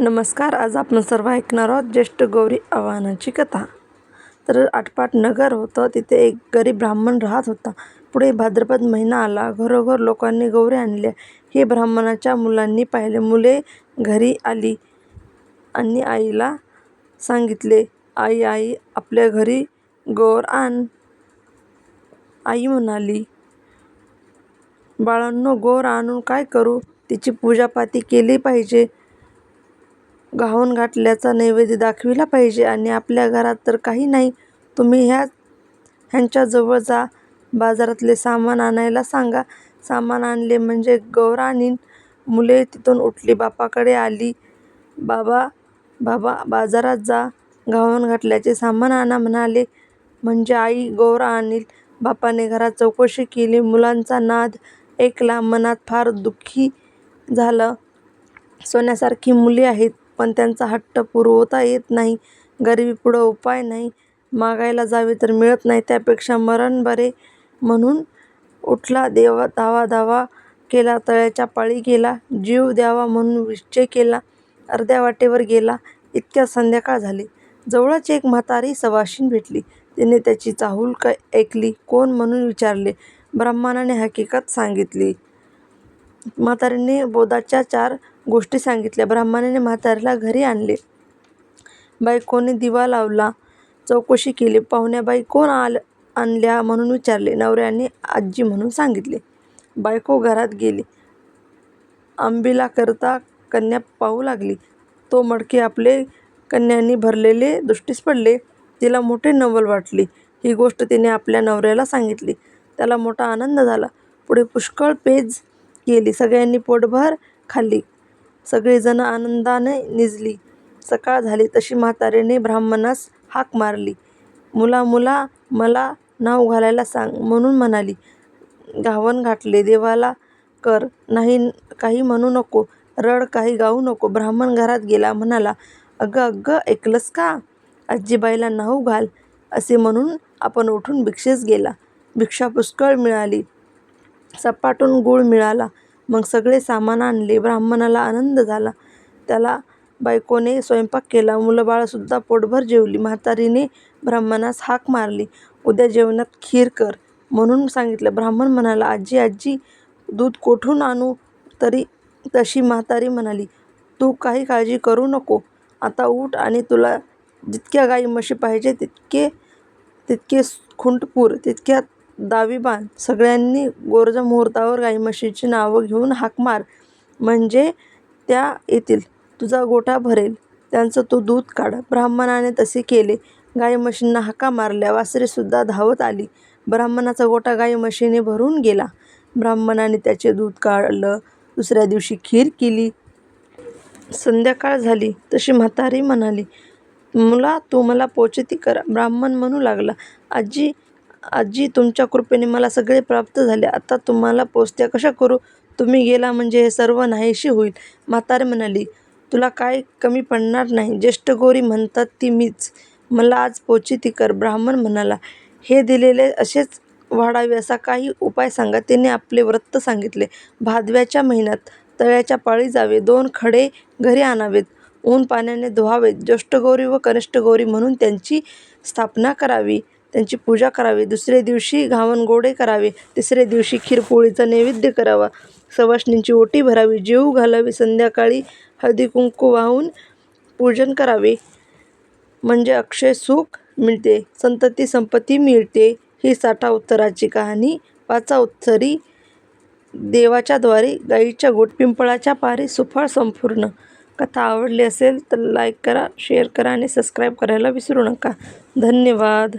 नमस्कार आज आपण सर्व ऐकणार आहोत ज्येष्ठ गौरी आव्हानाची कथा. तर आटपाट नगर होतं तिथे एक गरीब ब्राह्मण राहत होता. पुढे भाद्रपद महिना आला घरोघर लोकांनी गौरी आणल्या. हे ब्राह्मणाच्या मुलांनी पाहिले. मुले घरी आली आणि आईला सांगितले आई आई आपल्या घरी गौर आण. आई म्हणाली बाळांनो गौर आणून काय करू? तिची पूजापाती केली पाहिजे. गाऊन घातल्याचा नैवेद्य दाखविला पाहिजे आणि आपल्या घरात तर काही नाही तुम्ही ह्या ह्यांच्याजवळ जा. बाजारातले सामान आणायला सांगा. सामान आणले म्हणजे गौर मुले तिथून उठली. बापाकडे आली. बाबा बाबा बाजारात जा. गाऊन घातल्याचे सामान आणा म्हणाले. म्हणजे आई गौरा आणील. बापाने घरात चौकशी केली. मुलांचा नाद ऐकला. मनात फार दुःखी झालं. सोन्यासारखी मुली आहेत. पण त्यांचा हट्ट पुरवता येत नाही. गरिबीपुढं उपाय नाही. मागायला जावे तर मिळत नाही. त्यापेक्षा मरण बरे म्हणून उठला देवा धावा धावा केला तळ्याच्या पाळी गेला जीव द्यावा म्हणून निश्चय केला अर्ध्या वाटेवर गेला. इतक्यात संध्याकाळ झाली. जवळच एक म्हातारी सवाशीण भेटली. तिने त्याची चाहूल क ऐकली. कोण म्हणून विचारले? ब्राह्मणाने हकीकत सांगितली. म्हातारीने बोधाच्या चार गोष्टी सांगितल्या. ब्राह्मणाने म्हाताऱ्याला घरी आणले. बायकोने दिवा लावला. चौकशी केली. पाहुण्याबाई कोण आल आणल्या म्हणून विचारले. नवऱ्याने आजी म्हणून सांगितले. बायको घरात गेली. आंबीला करता कन्या पाहू लागली. तो मडके आपले कन्यांनी भरलेले दृष्टीस पडले. तिला मोठे नवल वाटली. ही गोष्ट तिने आपल्या नवऱ्याला सांगितली. त्याला मोठा आनंद झाला. पुढे पुष्कळ पेज केली सगळ्यांनी पोटभर खाल्ली. सगळीजणं आनंदाने निजली. सकाळ झाली तशी म्हातारीने ब्राह्मणास हाक मारली. मुला मुला मला नाव घालायला सांग म्हणून म्हणाली. घावन घातले देवाला कर. नाही काही म्हणू नको रड काही गाऊ नको. ब्राह्मण घरात गेला म्हणाला अगं अगं ऐकलंस का? आजीबाईला नाव घाल असे म्हणून आपण उठून भिक्षेस गेला. भिक्षा पुष्कळ मिळाली. सपाटून गूळ मिळाला. मग सगळे सामान आणले. ब्राह्मणाला आनंद झाला. त्याला बायकोने स्वयंपाक केला. मुलंबाळंसुद्धा पोटभर जेवली. म्हातारीने ब्राह्मणास हाक मारली. उद्या जेवणात खीर कर म्हणून सांगितलं. ब्राह्मण म्हणाला आजी आजी दूध कोठून आणू? तरी तशी म्हातारी म्हणाली तू काही काळजी करू नको. आता उठ आणि तुला जितक्या गाई म्हशी पाहिजे तितके तितके खुंटपूर तितक्या दावी बांध सगळ्यांनी गोरजा मुहूर्तावर गाई म्हशीची नावं घेऊन हाक मार म्हणजे त्या येतील. तुझा गोठा भरेल. त्यांचं तू दूध काढ. ब्राह्मणाने तसे केले. गाई म्हशींना हाका मारल्या. वासरेसुद्धा धावत आली. ब्राह्मणाचा गोठा गाई म्हशीने भरून गेला. ब्राह्मणाने त्याचे दूध काढलं. दुसऱ्या दिवशी खीर केली. संध्याकाळ झाली. तशी म्हातारी म्हणाली मुला तू मला पोचती करा. ब्राह्मण म्हणू लागला. आजी आजी तुमच्या कृपेने मला सगळे प्राप्त झाले. आता तुम्हाला पोचत्या कशा करू? तुम्ही गेला म्हणजे हे सर्व नाहीशी होईल. म्हातारी म्हणाली तुला काय कमी पडणार नाही. ज्येष्ठ गौरी म्हणतात ती मीच. मला आज पोचती कर. ब्राह्मण म्हणाला हे दिलेले असेच वाढावे असा काही उपाय सांगा. तिने आपले व्रत सांगितले. भादव्याच्या महिन्यात तळ्याच्या पाळी जावे. दोन खडे घरी आणावेत. ऊन पाण्याने धुवावेत. ज्येष्ठगौरी व कनिष्ठगौरी म्हणून त्यांची स्थापना करावी. त्यांची पूजा करावी. दुसऱ्या दिवशी घावन गोडे करावे. तिसऱ्या दिवशी खीरपोळीचा नैवेद्य करावा. सवाष्णींची ओटी भरावी. जेऊ घालावी. संध्याकाळी हळदी कुंकू वाहून पूजन करावे. म्हणजे अक्षय सुख मिळते. संतती संपत्ती मिळते. ही साठा उत्तराची कहाणी. वाचा उत्तरी देवाच्या द्वारे गाईच्या गोट पिंपळाच्या पारी सुफळ संपूर्ण. कथा आवडली असेल तर लाईक करा शेअर करा आणि सबस्क्राईब करायला विसरू नका. धन्यवाद.